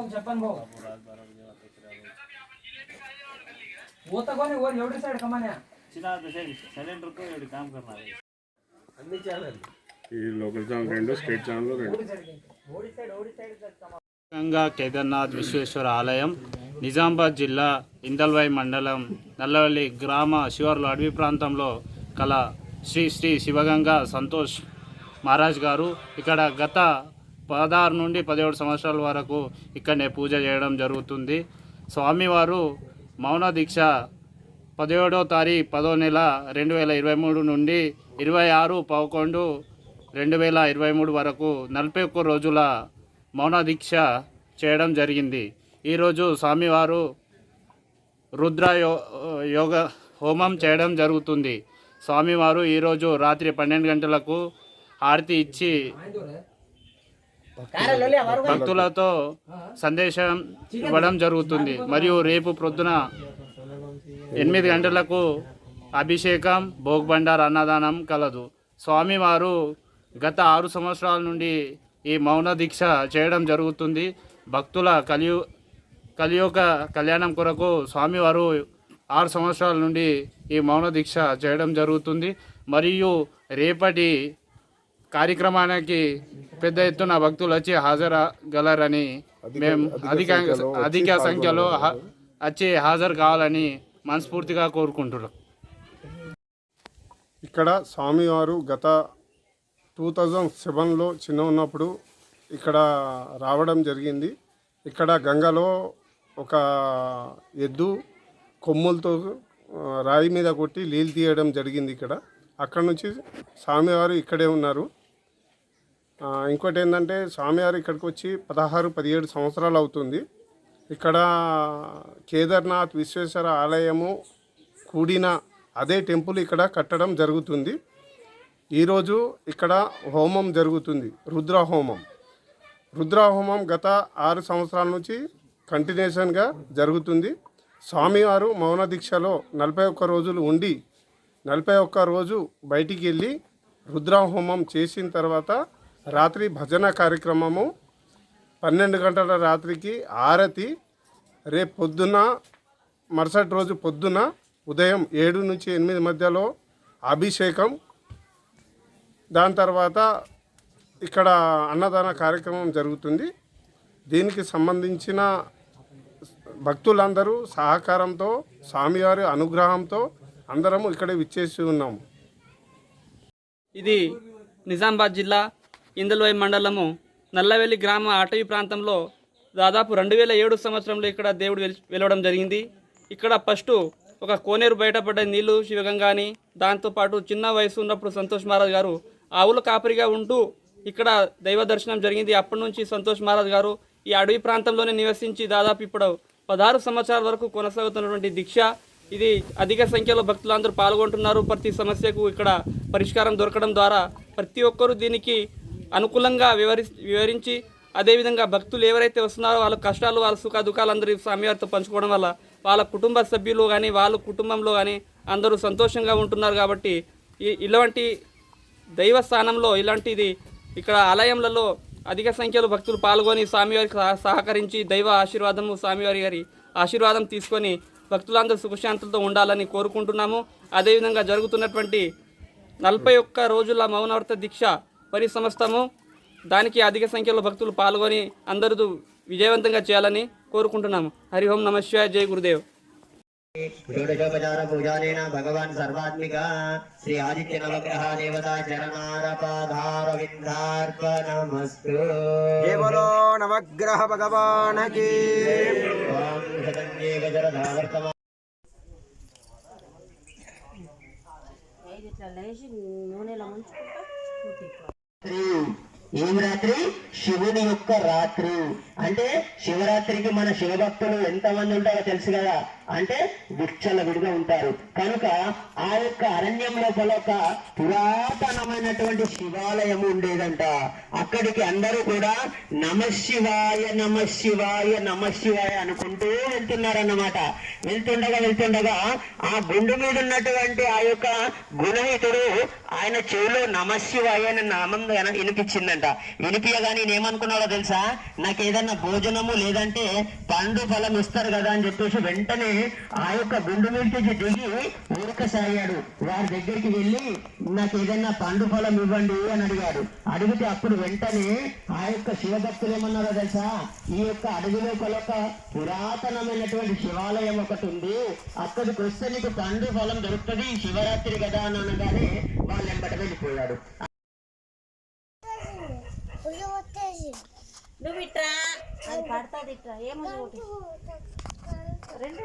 బాబు చెప్పండి బాబు. ఊతకొని ఓ ఎవరి సైడ్ కమాన్యా కేదార్నాథ్ విశ్వేశ్వర ఆలయం నిజామాబాద్ జిల్లా ఇందల్వాయ్ మండలం నల్లవల్లి గ్రామ శివార్లు అడవి ప్రాంతంలో కల శ్రీ శ్రీ శివగంగా సంతోష్ మహారాజ్ గారు. ఇక్కడ గత పదహారు నుండి పదిహేడు సంవత్సరాల వరకు ఇక్కడనే పూజ చేయడం జరుగుతుంది. స్వామివారు మౌన దీక్ష పదిహేడో తారీఖు పదో నెల రెండు వేల ఇరవై మూడు నుండి ఇరవై ఆరు పదకొండు రెండు వేల ఇరవై మూడు వరకు నలభై ఒక్క రోజుల మౌన దీక్ష చేయడం జరిగింది. ఈరోజు స్వామివారు రుద్ర యో యోగ హోమం చేయడం జరుగుతుంది. స్వామివారు ఈరోజు రాత్రి పన్నెండు గంటలకు హారతి ఇచ్చి భక్తులతో సందేశం ఇవ్వడం జరుగుతుంది. మరియు రేపు ప్రొద్దున ఎనిమిది గంటలకు అభిషేకం భోగ్బండార్ అన్నదానం కలదు. స్వామివారు గత ఆరు సంవత్సరాల నుండి ఈ మౌన దీక్ష చేయడం జరుగుతుంది. భక్తుల కలియు కలియుగ కళ్యాణం కొరకు స్వామివారు ఆరు సంవత్సరాల నుండి ఈ మౌన దీక్ష చేయడం జరుగుతుంది. మరియు రేపటి కార్యక్రమానికి పెద్ద ఎత్తున భక్తులు వచ్చి హాజరగలరని మేము అధిక అధిక సంఖ్యలో వచ్చి హాజరు కావాలని మనస్ఫూర్తిగా కోరుకుంటున్నాం. ఇక్కడ స్వామివారు గత టూ థౌజండ్ సెవెన్లో చిన్న ఉన్నప్పుడు ఇక్కడ రావడం జరిగింది. ఇక్కడ గంగలో ఒక ఎద్దు కొమ్ములతో రాయి మీద కొట్టి నీళ్ళు తీయడం జరిగింది ఇక్కడ. అక్కడ నుంచి స్వామివారు ఇక్కడే ఉన్నారు. ఇంకోటి ఏంటంటే స్వామివారు ఇక్కడికి వచ్చి పదహారు పదిహేడు సంవత్సరాలు అవుతుంది ఇక్కడ కేదార్నాథ్ విశ్వేశ్వర ఆలయము కూడిన అదే టెంపుల్ ఇక్కడ కట్టడం జరుగుతుంది. ఈరోజు ఇక్కడ హోమం జరుగుతుంది రుద్రహోమం. రుద్రహోమం గత ఆరు సంవత్సరాల నుంచి కంటిన్యూషన్గా జరుగుతుంది. స్వామివారు మౌన దీక్షలో నలభై ఒక్క రోజులు ఉండి నలభై ఒక్క రోజు బయటికి వెళ్ళి రుద్రహోమం చేసిన తర్వాత రాత్రి భజన కార్యక్రమము పన్నెండు గంటల రాత్రికి ఆరతి. రేపు పొద్దున మరుసటి రోజు పొద్దున ఉదయం ఏడు నుంచి ఎనిమిది మధ్యలో అభిషేకం. దాని తర్వాత ఇక్కడ అన్నదాన కార్యక్రమం జరుగుతుంది. దీనికి సంబంధించిన భక్తులందరూ సహకారంతో స్వామివారి అనుగ్రహంతో అందరము ఇక్కడ విచ్చేసి ఉన్నాము. ఇది నిజామాబాద్ జిల్లా ఇందులోయ మండలము నల్లవెల్లి గ్రామ అటవీ ప్రాంతంలో దాదాపు రెండు వేల ఏడు సంవత్సరంలో ఇక్కడ దేవుడు వెలవడం జరిగింది. ఇక్కడ ఫస్ట్ ఒక కోనేరు బయటపడ్డ నీళ్ళు శివగంగాని దాంతోపాటు చిన్న వయసు ఉన్నప్పుడు సంతోష్ మహారాజ్ గారు ఆవుల కాపరిగా ఉంటూ ఇక్కడ దైవ దర్శనం జరిగింది. అప్పటి నుంచి సంతోష్ మహారాజ్ గారు ఈ అడవి ప్రాంతంలోనే నివసించి దాదాపు ఇప్పుడు పదహారు సంవత్సరాల వరకు కొనసాగుతున్నటువంటి దీక్ష. ఇది అధిక సంఖ్యలో భక్తులందరూ పాల్గొంటున్నారు. ప్రతి సమస్యకు ఇక్కడ పరిష్కారం దొరకడం ద్వారా ప్రతి ఒక్కరూ దీనికి అనుకూలంగా వివరి వివరించి అదేవిధంగా భక్తులు ఎవరైతే వస్తున్నారో వాళ్ళ కష్టాలు వాళ్ళ సుఖ దుఃఖాలు అందరూ స్వామివారితో పంచుకోవడం వల్ల వాళ్ళ కుటుంబ సభ్యులు కానీ వాళ్ళ కుటుంబంలో కానీ అందరూ సంతోషంగా ఉంటున్నారు కాబట్టి ఈ ఇలాంటి దైవ స్థానంలో ఇలాంటిది ఇక్కడ ఆలయంలలో అధిక సంఖ్యలో భక్తులు పాల్గొని స్వామివారికి సహ- సహకరించి దైవ ఆశీర్వాదము స్వామివారి గారి ఆశీర్వాదం తీసుకొని భక్తులందరూ సుఖశాంతులతో ఉండాలని కోరుకుంటున్నాము. అదేవిధంగా జరుగుతున్నటువంటి నలభై ఒక్క రోజుల మౌనవ్రత దీక్ష పరిసమస్తము దానికి అధిక సంఖ్యలో భక్తులు పాల్గొని అందరూ విజయవంతంగా చేయాలని కోరుకుంటున్నాము. హరి ఓం నమ శివాయ. జై గురుదేవ్. షోడశోపచార పూజానేన భగవాన్ సర్వాత్మిక. శ్రీ ఆదిత్య నవగ్రహ దేవతా నవగ్రహ భగవానకి. నూనెలో ముంచుకుంటా ఏం ఏమి రాత్రి శివుని యొక్క రాత్రి. అంటే శివరాత్రికి మన శివభక్తులు ఎంతమంది ఉంటారో తెలుసు కదా. అంటే విచ్చల విడిగా ఉంటారు. కనుక ఆ యొక్క అరణ్యం లోపల ఒక పురాతనమైనటువంటి శివాలయం ఉండేదంట. అక్కడికి అందరూ కూడా నమ శివాయ నమ శివాయ నమ శివాయ అనుకుంటూ వెళ్తున్నారన్నమాట. వెళ్తుండగా వెళ్తుండగా ఆ గుండు మీద ఉన్నటువంటి ఆ యొక్క గుణహితుడు ఆయన చెవిలో నమశివాయ అనే నామం వినిపించిందంట. వినిపించగానే ఈయన తెలుసా? నాకు ఏదన్నా భోజనము లేదంటే పండు ఫలం ఇస్తారు కదా అని చెప్పేసి వెంటనే ఆ యొక్క గుండు మీదకి దిగి ఊరకసాగాడు వారి దగ్గరికి వెళ్ళి నాకు ఏదైనా పండు ఫలం ఇవ్వండి అని అడిగాడు. అడిగితే అప్పుడు వెంటనే ఆ యొక్క శివభక్తులు ఏమన్నారో తెలుసా? ఈ యొక్క అడవిలో లోపల ఒక పురాతనమైనటువంటి శివాలయం ఒకటి ఉంది. అక్కడికి వస్తే నీకు పండు ఫలం దొరుకుతుంది శివరాత్రి కదా అని అనగానే వాళ్ళు ఎంబట వెళ్ళిపోయాడు. నువ్వు ఇట్రా. అది పడుతుంది ఇట్రా. ఏమో రెండు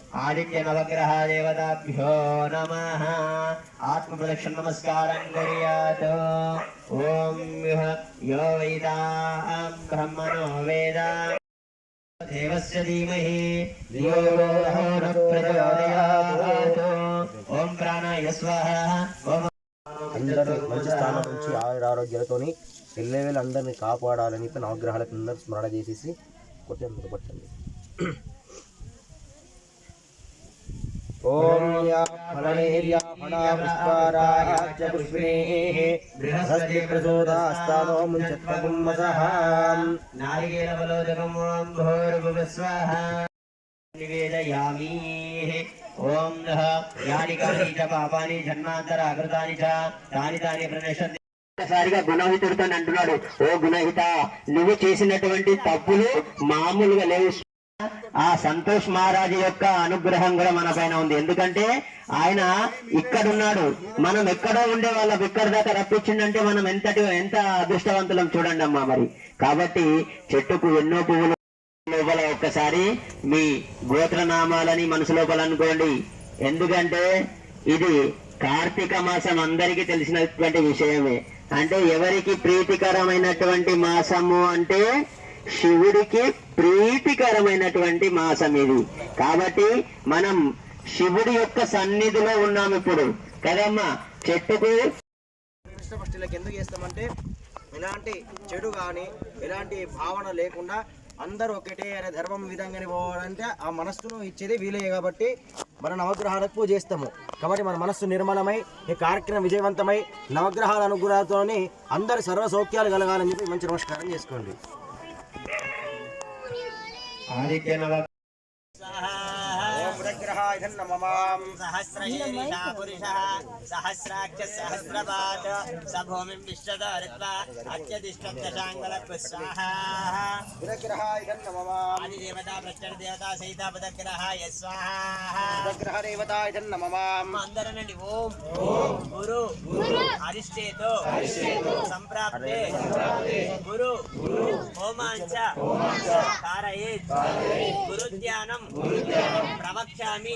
ఆదిత్య నవగ్రహ దేవతాభ్యో నమః. ఆత్మప్రదక్షిణ నమస్కారం కుర్యాత్. ఓం యో వేదా బ్రహ్మణో వేద. దేవస్య ధీమహి. ధియో న ప్రచోదయాత్. ఓం ప్రాణాయ స్వాహ. ఓం అందరూ మంచి స్థానం నుంచి ఆయుర ఆరోగ్యాలతోని ఎల్లవేళ అందరిని కాపాడాలని చెప్పి నవగ్రహాలకు కింద స్మరణ చేసేసి కొట్టి అందరూ పాపాని జన్మాంతర అకృతాని చ తాని తాని ప్రణశ్యంతి ఒక్కసారిగా గుణహితుడితో అంటున్నాడు ఓ గుణహిత నువ్వు చేసినటువంటి తప్పులు మామూలుగా లేవు. ఆ సంతోష్ మహారాజు యొక్క అనుగ్రహం కూడా మన పైన ఉంది. ఎందుకంటే ఆయన ఇక్కడున్నాడు. మనం ఎక్కడో ఉండే వాళ్ళం ఇక్కడ దాకా రప్పించిండంటే మనం ఎంతటి ఎంత అదృష్టవంతులం చూడండి అమ్మా మరి. కాబట్టి చెట్టుకు ఎన్నో పువ్వులు లోపల ఒక్కసారి మీ గోత్రనామాలని మనసు లోపల అనుకోండి ఎందుకంటే ఇది కార్తీక మాసం అందరికీ తెలిసినటువంటి విషయమే. అంటే ఎవరికి ప్రీతికరమైనటువంటి మాసము అంటే శివుడికి ప్రీతికరమైనటువంటి మాసం ఇది. కాబట్టి మనం శివుడి యొక్క సన్నిధిలో ఉన్నాం ఇప్పుడు. కదమ్మా? చెట్టుకు ఎందుకు చేస్తామంటే ఎలాంటి చెడు కానీ ఎలాంటి భావన లేకుండా అందరూ ఒకటే అనే ధర్మం విధంగానే పోవాలంటే ఆ మనస్సును ఇచ్చేది వీలే కాబట్టి మన నవగ్రహాలకు పూజ చేస్తాము. కాబట్టి మన మనస్సు నిర్మలమై ఈ కార్యక్రమం విజయవంతమై నవగ్రహాల అనుగ్రహాలతోని అందరు సర్వ సౌఖ్యాలు కలగాలని చెప్పి మంచి నమస్కారం చేసుకోండి. ఆదిత్య నవ ఓం బుధగ్రహాయ నమమాం సహస్రయేషా పురుష సహస్రాక్ష సహస్రపాద స భూమిం విశ్వదారిత్వా అత్యధిష్టం దశాంగుల పుస్వాహాగ్రహాయ నమమాం ఆదిదేవతా ప్రత్యక్ష దేవతా సహిత పదగ్రహాయ స్వాహా పదగ్రహ దేవతాయ నమమాం అందరం నుండి ఓం ఓం గురు అరిష్టేతో సంప్రాప్తే గురు హోమాంచ హోమాంచ కారయేత్ ప్రవక్ష్యామి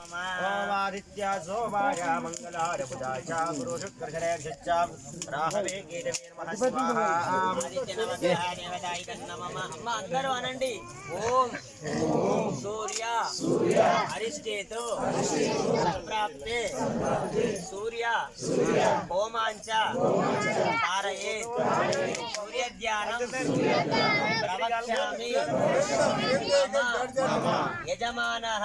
విమాయ శరీరాణి లక్షే కమలే ఓమాదిత్య సోమాయ అందరూ అనండి ఓం సూర్య అరిష్టేతు సంప్రాప్తే సూర్య హోమాంచ తారయే సూర్యధ్యానం ప్రవక్ష్యామి యజమానః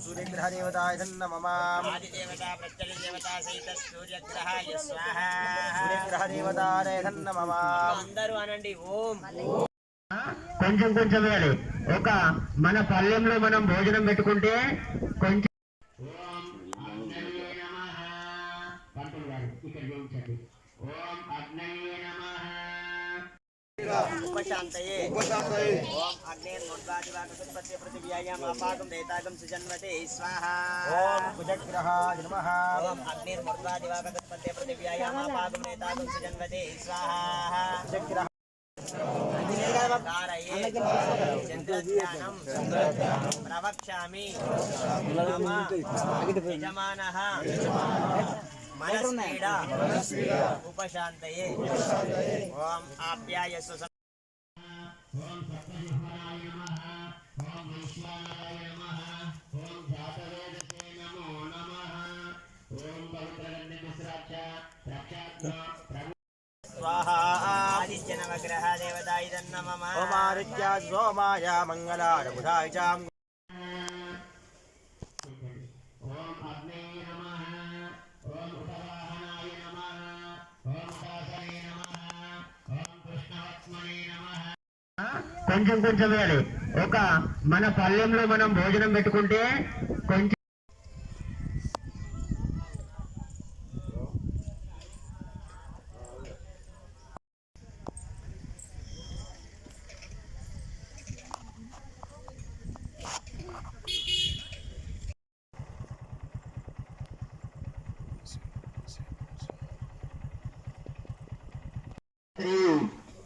సూర్యగ్రహ దేవతాయ సూర్యగ్రహ దేవతాయ అందరూ అనండి ఓం. కొంచెం కొంచెం వేయాలి. ఒక మన పల్లెంలో మనం భోజనం పెట్టుకుంటే కొంచెం ఉపశాంతయే ఓం అగ్నేర్ముద్వాదివాకృతిపత్య పృథివ్యాయాం అపాకం దేతాకం సుజన్వతే స్వాహా ఓం కుజగ్రహాయ నమః ఓం అగ్నిర్ముద్వాదివాకృతిపత్య పృథివ్యాయాం అపాకం దేతాకం సుజన్వతే స్వాహా కుజగ్రహ ధారయేత్ చంద్రధ్యానం ప్రవక్ష్యామి మమ యజమానః మనస్పీడ ఉపశాంతయే. ఓం ఆప్యాయస్సు స- స్వాహా ఆదిత్య నవగ్రహ దేవతా ఇదన్న మమ ఓమారిత్యా సోమాయ మంగళాయ బుధాయ చ కొంచెం కొంచెం వేయాలి ఒక మన పల్లెంలో మనం భోజనం పెట్టుకుంటే కొంచెం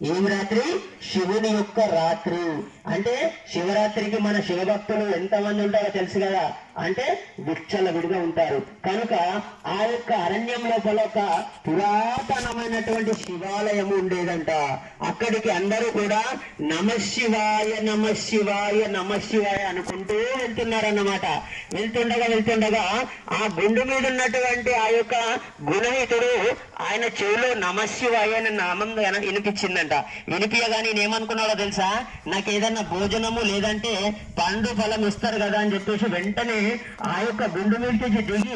ఏం రాత్రి శివుని యొక్క రాత్రి. అంటే శివరాత్రికి మన శివభక్తులు ఎంతమంది ఉంటారో తెలుసు కదా. అంటే విచ్చల విడిగా ఉంటారు. కనుక ఆ యొక్క అరణ్యం లోపల ఒక పురాతనమైనటువంటి శివాలయం ఉండేదంట. అక్కడికి అందరూ కూడా నమ శివాయ నమ శివాయ నమ శివాయ అనుకుంటూ వెళ్తున్నారన్నమాట. వెళ్తుండగా వెళ్తుండగా ఆ గుండు మీద ఉన్నటువంటి ఆ యొక్క గుణహితుడు ఆయన చెవిలో నమశివాయ అనే నామం వినిపించిందంట. వినిపించగానే నేను తెలుసా? నాకు ఏదన్నా భోజనము లేదంటే పండు ఫలం ఇస్తారు కదా అని చెప్పేసి వెంటనే ఆ యొక్క గుండు మీదకి దిగి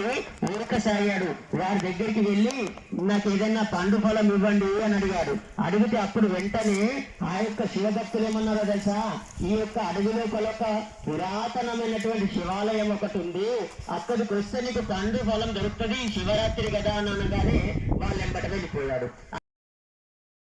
ఊరకసాగాడు వారి దగ్గరికి వెళ్ళి నాకు ఏదైనా పండు ఫలం ఇవ్వండి అని అడిగాడు. అడిగితే అప్పుడు వెంటనే ఆ యొక్క శివభక్తులు ఏమన్నారో తెలుసా? ఈ యొక్క అడవిలో ఒక పురాతనమైనటువంటి శివాలయం ఒకటి ఉంది. అక్కడికి వస్తే నీకు పండు ఫలం దొరుకుతుంది శివరాత్రి కదా అని అనగానే వాళ్ళు వెంబట వెళ్ళిపోయాడు.